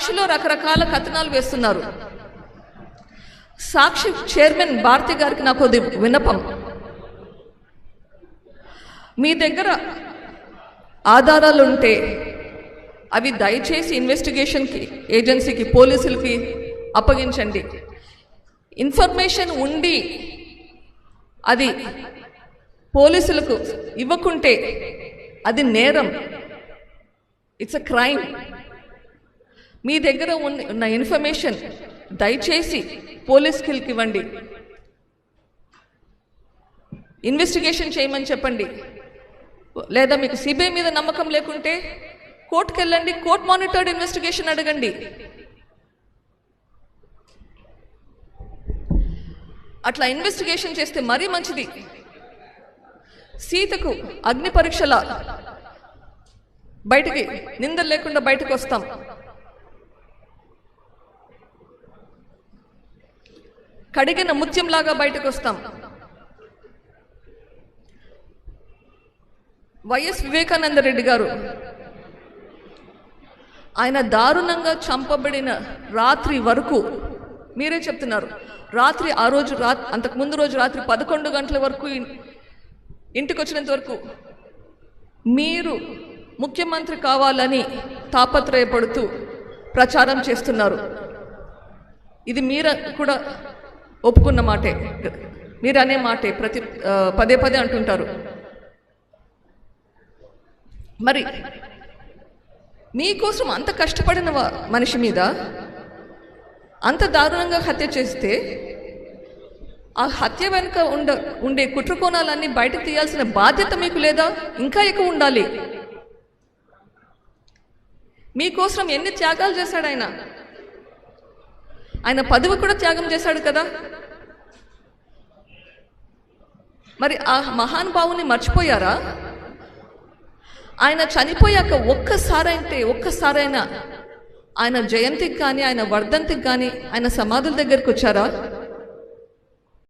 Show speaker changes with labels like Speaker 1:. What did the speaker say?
Speaker 1: సాక్షిలో రకరకాల కథనాలు వేస్తున్నారు. సాక్షి చైర్మన్ భారతి గారికి నాకు అది విన్నపం. మీ దగ్గర ఆధారాలు ఉంటే అవి దయచేసి ఇన్వెస్టిగేషన్కి ఏజెన్సీకి పోలీసులకి అప్పగించండి. ఇన్ఫర్మేషన్ ఉండి అది పోలీసులకు ఇవ్వకుంటే అది నేరం. ఇట్స్ అ క్రైమ్ మీ దగ్గర ఉన్న ఉన్న ఇన్ఫర్మేషన్ దయచేసి పోలీస్కి ఇవ్వండి. ఇన్వెస్టిగేషన్ చేయమని చెప్పండి. లేదా మీకు సిబిఐ మీద నమ్మకం లేకుంటే కోర్టుకు వెళ్ళండి కోర్ట్ మానిటర్డ్ ఇన్వెస్టిగేషన్ అడగండి. అట్లా ఇన్వెస్టిగేషన్ చేస్తే మరీ మంచిది. సీతకు అగ్ని పరీక్షల బయటికి నిందలు లేకుండా బయటకు వస్తాం. కడిగిన ముత్యంలాగా బయటకు వస్తాం వైఎస్ వివేకానంద రెడ్డి గారు ఆయన దారుణంగా చంపబడిన రాత్రి వరకు మీరే చెప్తున్నారు. రాత్రి ఆ రోజు రా అంతకు ముందు రోజు రాత్రి పదకొండు గంటల వరకు ఇంటికి వచ్చినంత వరకు మీరు ముఖ్యమంత్రి కావాలని తాపత్రయపడుతూ ప్రచారం చేస్తున్నారు. ఇది మీరు కూడా ఒప్పుకున్న మాటే. మీరు అనే మాటే. ప్రతి పదే పదే అంటుంటారు. మరి మీకోసం అంత కష్టపడిన మనిషి మీద అంత దారుణంగా హత్య చేస్తే ఆ హత్య వెనుక ఉండ ఉండే కుట్రకోణాలన్నీ బయటకు తీయాల్సిన బాధ్యత మీకు లేదా? ఇంకా ఎక్కువ ఉండాలి. మీకోసం ఎన్ని త్యాగాలు చేశాడు ఆయన? ఆయన పదవి కూడా త్యాగం చేశాడు కదా? మరి ఆ మహానుభావుని మర్చిపోయారా? ఆయన చనిపోయాక ఒక్కసారంటే ఒక్కసారైనా ఆయన జయంతికి కానీ ఆయన వర్ధంతికి కానీ ఆయన సమాధుల దగ్గరికి వచ్చారా?